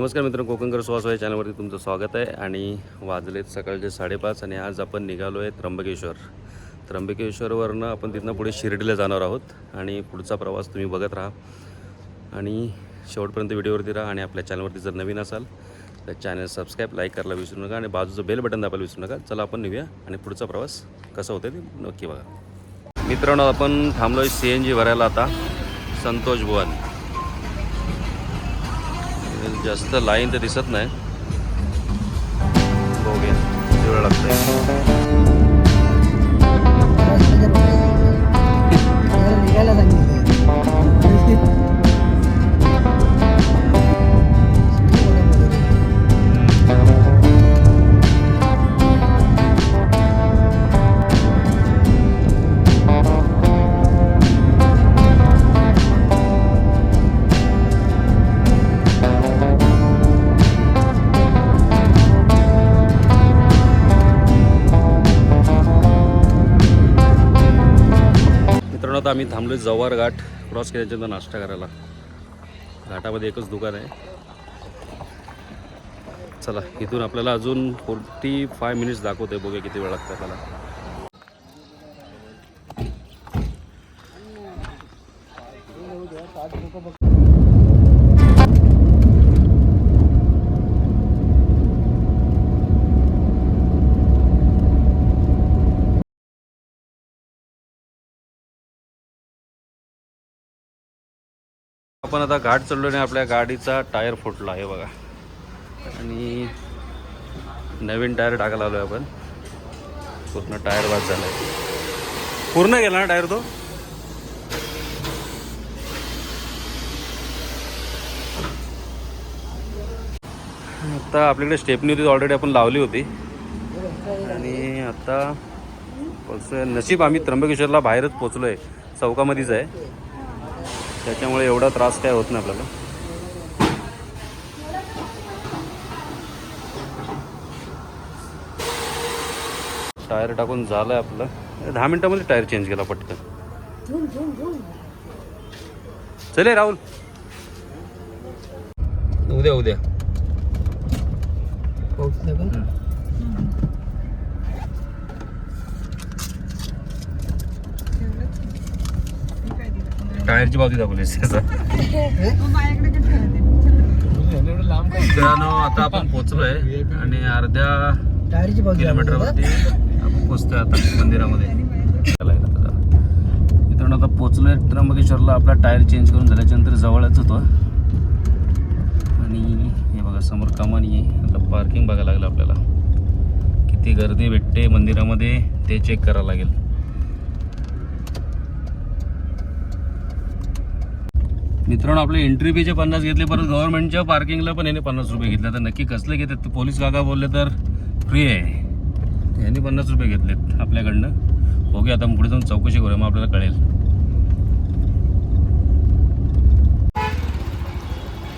नमस्कार मित्रांनो कोकणकर सुहास या चॅनलवरती तुमचं स्वागत आहे. आणि वाजलेत सकाळचे साडेपाच आणि आज आपण निघालो आहे त्र्यंबकेश्वर. त्र्यंबकेश्वरवरनं आपण तिथनं पुढे शिर्डीला जाणार आहोत आणि पुढचा प्रवास तुम्ही बघत राहा. आणि शेवटपर्यंत व्हिडिओवरती राहा आणि आपल्या चॅनलवरती जर नवीन असाल तर चॅनल सबस्क्राईब लाईक करायला विसरू नका आणि बाजूचं बेल बटन दाबायला विसरू नका. चला आपण निघूया आणि पुढचा प्रवास कसा होतो ते नक्की बघा. मित्रांनो आपण थांबलो आहे सी एन जी भरायला आता. संतोष भुवन. जास्त लाईन तर दिसत नाही. बघूया किती वेळ आता आम्ही थांबलो जव्हार घाट. क्रॉस केल्याच्यानंतर नाश्ता करायला. घाटामध्ये एकच दुकान आहे. चला इथून आपल्याला अजून फोर्टी फाय मिनिट्स दाखवतोय. बघूया किती वेळ लागतं आपल्याला. आपण आता घाट चढलो आणि आपल्या गाडीचा टायर फुटला आहे बघा. आणि नवीन टायर टाकायला आलो आपण. पूर्ण टायर बाद झाला आहे पूर्ण गेला ना टायर तो? आता आपल्याकडे स्टेपनी होती ऑलरेडी आपण लावली होती. आणि आता नशीब आम्ही त्र्यंबकेश्वरला बाहेरच पोचलो आहे चौकामध्येच आहे. त्याच्यामुळे एवढा त्रास काय होत नाही आपल्याला. टायर टाकून झालं आहे आपलं. दहा मिनिटामध्ये टायर चेंज केला पटकन. चले राहुल. उद्या उद्या पोहोचलं का? टायरची दाखवलीस त्याचा मित्रांनो आता आपण पोचलोय आणि अर्ध्या टायरची पावती किलोमीटरवरती आपण पोचतोय आता मंदिरामध्ये. मित्रांनो आता पोचलोय त्र्यंबकेश्वरला. आपला टायर चेंज करून झाल्याच्यानंतर जवळच होतो. आणि हे बघा समोर कमानी आहे. आता पार्किंग बघायला लागलं आपल्याला. किती गर्दी भेटते मंदिरामध्ये ते चेक करावं लागेल. मित्रांनो आपले एंट्री फीचे पन्नास घेतले परत गव्हर्नमेंटच्या पार्किंगला पण याने पन्नास रुपये घेतले. तर नक्की कसले घेतात? पोलीस काका बोलले तर फ्री आहे. यांनी पन्नास रुपये घेतलेत आपल्याकडनं. ओके आता पुढे जाऊन चौकशी करूया मग आपल्याला कळेल.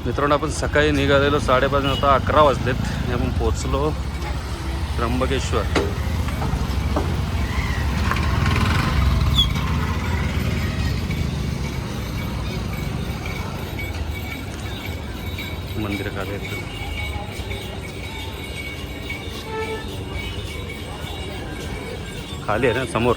मित्रांनो आपण सकाळी निघालेलो साडेपाच आता अकरा वाजलेत. आणि आपण पोचलो त्र्यंबकेश्वर. मंदिर हो? खाली आहे खाली आहे ना समोर?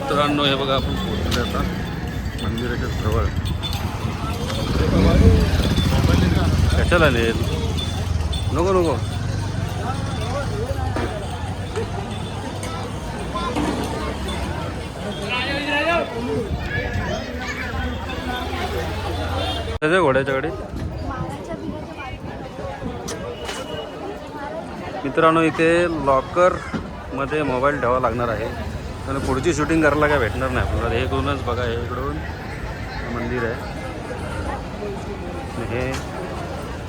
मित्रांनो हे बघा आपण पोहोचलो आता. मंदिराच्या जवळ. कशाला नेल? नको नको. घोड्याच्या गाडी मित्रांनो इथे लॉकरमध्ये मोबाईल ठेवावा लागणार आहे. आणि पुढची शूटिंग करायला काय भेटणार नाही आपल्याला. हे करूनच बघा हे इकडून मंदिर आहे. हे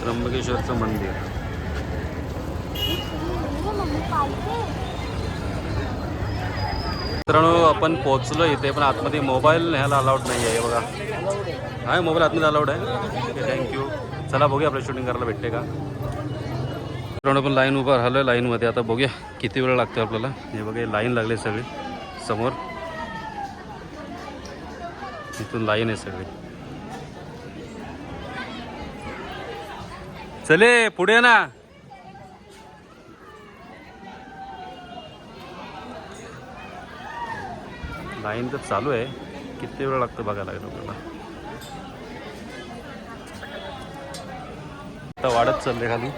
त्र्यंबकेश्वरचं मंदिर. मित्रांनो आपण पोहोचलो इथे पण आतमध्ये मोबाईल न्यायला अलाउड नाही आहे बघा. आहे मोबाईल आतमध्ये अलाउड आहे. ओके थँक्यू चला बघूया आपलं शूटिंग करायला भेटते का? मित्रांनो पण लाईन उभं राहिलो आहे लाईनमध्ये आता बघूया किती वेळ लागतो आपल्याला. हे बघा लाईन लागली सगळी. समोर. इथून लाईन आहे सगळी. चले पुढे ये ना. लाईन तर चालू आहे. किती वेळ लागतो बघायला लागेल आपल्याला? आता वाढत चालले खाली.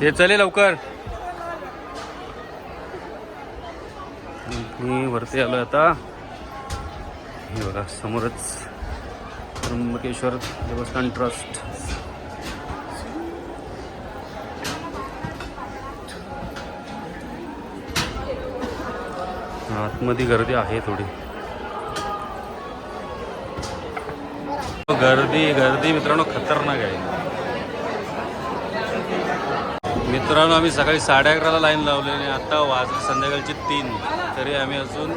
ते चले लवकर. मी वरती आलो आता. हे बघा समोरच त्र्यंबकेश्वर देवस्थान ट्रस्ट. आतमध्ये गर्दी आहे थोडी. गर्दी गर्दी मित्रांनो खतरनाक आहे. मित्रांनो आम्ही सकाळी साडे अकराला लाईन लावली आणि आता वाजले संध्याकाळची तीन. तरी आम्ही अजून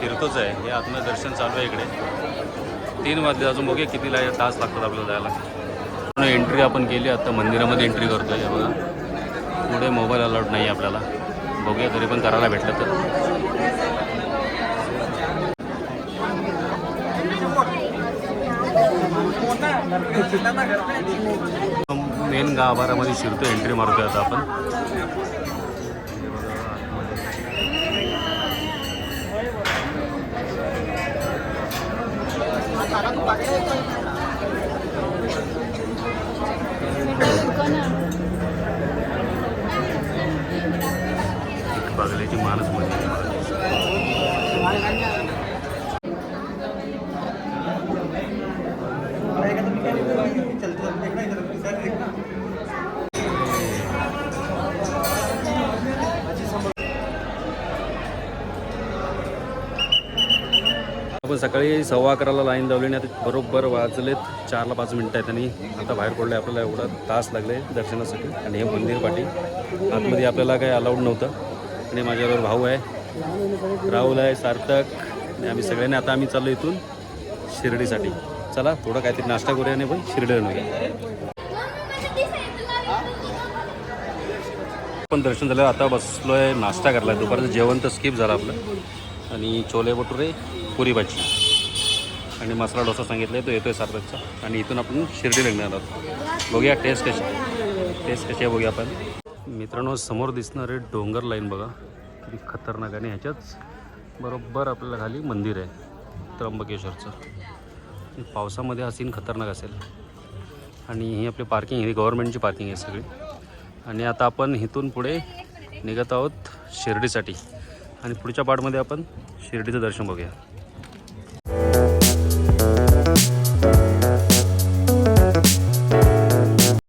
फिरतोच आहे. हे आतनं दर्शन चालू आहे इकडे. तीन वाजले अजून बघूया किती ला तास लागतात आपल्याला जायला. एंट्री आपण केली. आता मंदिरामध्ये एंट्री करतोय. बघा. पुढे मोबाईल अलाउड नाही आहे आपल्याला. बघूया तरी पण करायला भेटलं तर. मेन गाभारामध्ये शिरतो एंट्री मारतोय आता आपण. हे बागल्याची मानस म्हणजे आपण सकाळी सव्वा अकराला लाईन लावली आणि आता बरोबर वाजलेत. चारला पाच मिनटं आहेत आणि आता बाहेर पडले आपल्याला एवढा तास लागले दर्शनासाठी. आणि हे मंदिर पाठी. आतमध्ये आपल्याला काही अलाउड नव्हतं. आणि माझ्याबरोबर भाऊ आहे. राहुल आहे सार्थक आणि आम्ही सगळ्यांनी आता आम्ही चाललो इथून शिर्डीसाठी. चला थोडं काहीतरी नाश्ता करूया आणि पण शिर्डीला पण दर्शन झालं आता बसलो आहे नाश्ता करायला. दुपारचं जेवण तर स्किप झालं आपलं. आणि छोले भटुरे पुरी भाजी. आणि मसाला डोसा सांगितला आहे तो येतो आहे सार्थकचा. आणि इथून आपण शिर्डी लग्न आहोत. बघूया टेस्ट कशी. आहे. टेस्ट कशी आहे बघूया आपण. मित्रांनो समोर दिसणारे डोंगर लाईन बघा. किती खतरनाक आणि ह्याच्याच बरोबर आपल्याला खाली मंदिर आहे त्र्यंबकेश्वरचं. पावसामध्ये हा सीन खतरनाक असेल. आणि ही आपली पार्किंग ही गव्हर्नमेंटची पार्किंग आहे सगळी. आणि आता आपण इथून पुढे निघत आहोत शिर्डीसाठी. आणि पुढच्या पार्टमध्ये आपण शिर्डीचं दर्शन बघूया.